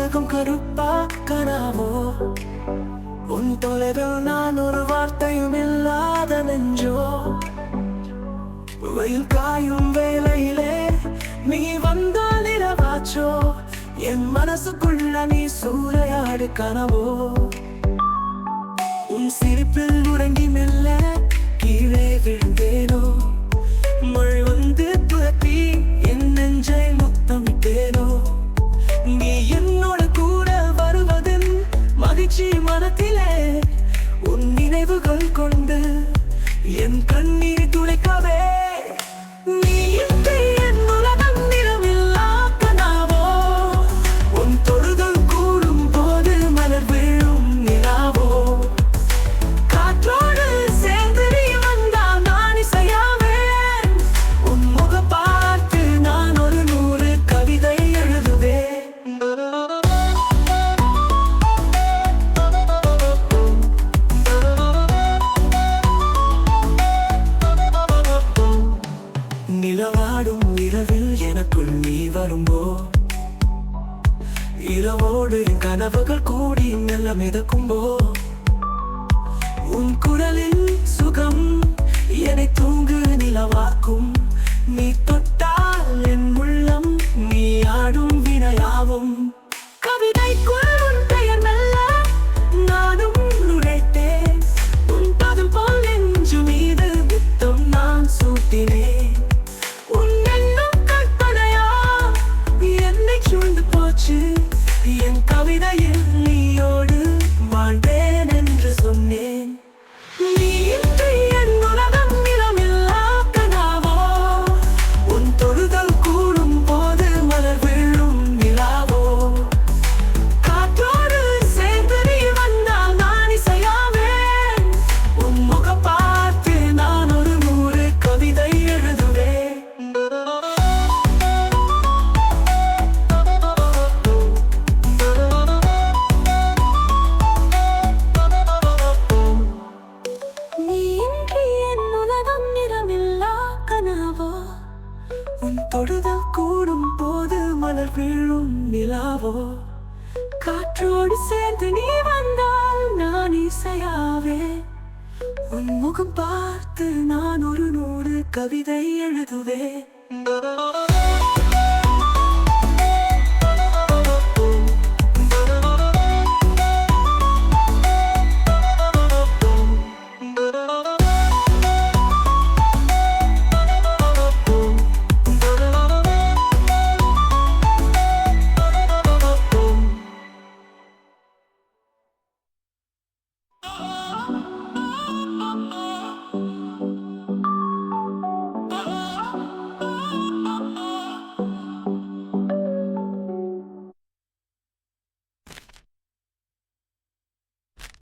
உலகம் கருப்பா கனாவோ? உன் தொலைவில் நான் ஒரு வார்த்தையும் இல்லாத நெஞ்சோ? வெயில் காயும் வேலையிலே நீ வந்தால் இரவாச்சோ? என் மனசுக்குள்ள நீ சூறையாடு கனவோ? உன் சிரிப்பில் உறங்கி மெல்ல இரவோடு என் கனவுகள் கூடி மெல்ல மிதக்கும்போ. உன் குரலில் Có 的眼里。தொடுதல் கூடும் போது மலர் விழும் நிலாவோ? காற்றோடு சேர்ந்து நீ வந்தால் நான் இசையாவே. உன் முகம் பார்த்து நான் ஒரு நூறு கவிதை எழுதுவேன்